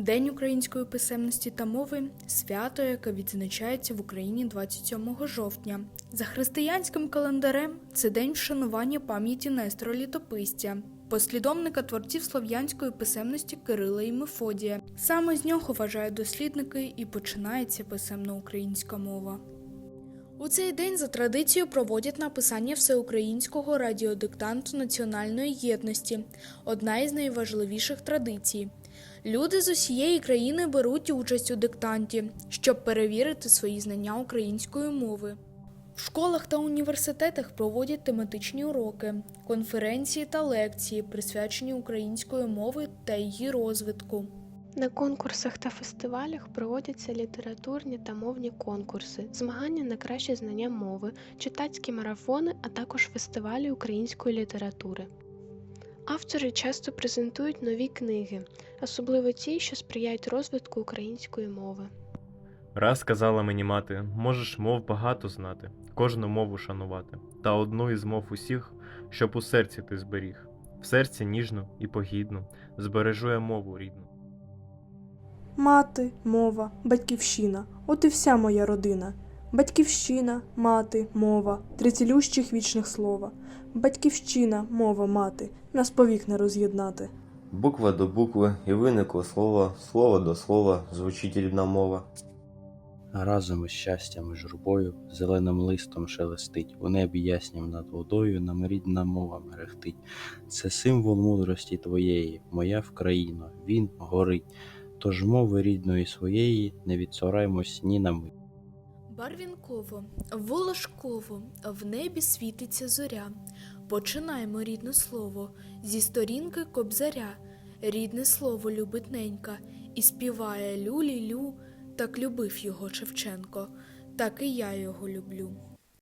День української писемності та мови свято, яке відзначається в Україні 27 жовтня. За християнським календарем це день вшанування пам'яті Нестора Літописця, послідовника творців слов'янської писемності Кирила і Мефодія. Саме з нього вважають дослідники і починається писемна українська мова. У цей день за традицією проводять написання всеукраїнського радіодиктанту національної єдності, одна із найважливіших традицій. Люди з усієї країни беруть участь у диктанті, щоб перевірити свої знання української мови. В школах та університетах проводять тематичні уроки, конференції та лекції, присвячені української мови та її розвитку. На конкурсах та фестивалях проводяться літературні та мовні конкурси, змагання на краще знання мови, читацькі марафони, а також фестивалі української літератури. Автори часто презентують нові книги, особливо ті, що сприяють розвитку української мови. Раз казала мені мати, можеш мов багато знати, кожну мову шанувати, та одну із мов усіх, щоб у серці ти зберіг. В серці ніжну і погідну, збережу я мову рідну. Мати, мова, батьківщина, от і вся моя родина. Батьківщина, мати, мова, три цілющих вічних слова. Батьківщина, мова, мати, нас повік не роз'єднати. Буква до букви і виникло слово, слово до слова, звучить рідна мова. Разом із щастям і журбою, зеленим листом шелестить, у небі яснім над водою нам рідна мова мерехтить. Це символ мудрості твоєї, моя Вкраїно, він горить. Тож мови рідної своєї не відсораймось ні на мить. Барвінково, волошково, в небі світиться зоря. Починаємо рідне слово зі сторінки кобзаря. Рідне слово любить ненька, і співає лю-лі-лю, так любив його Шевченко, так і я його люблю.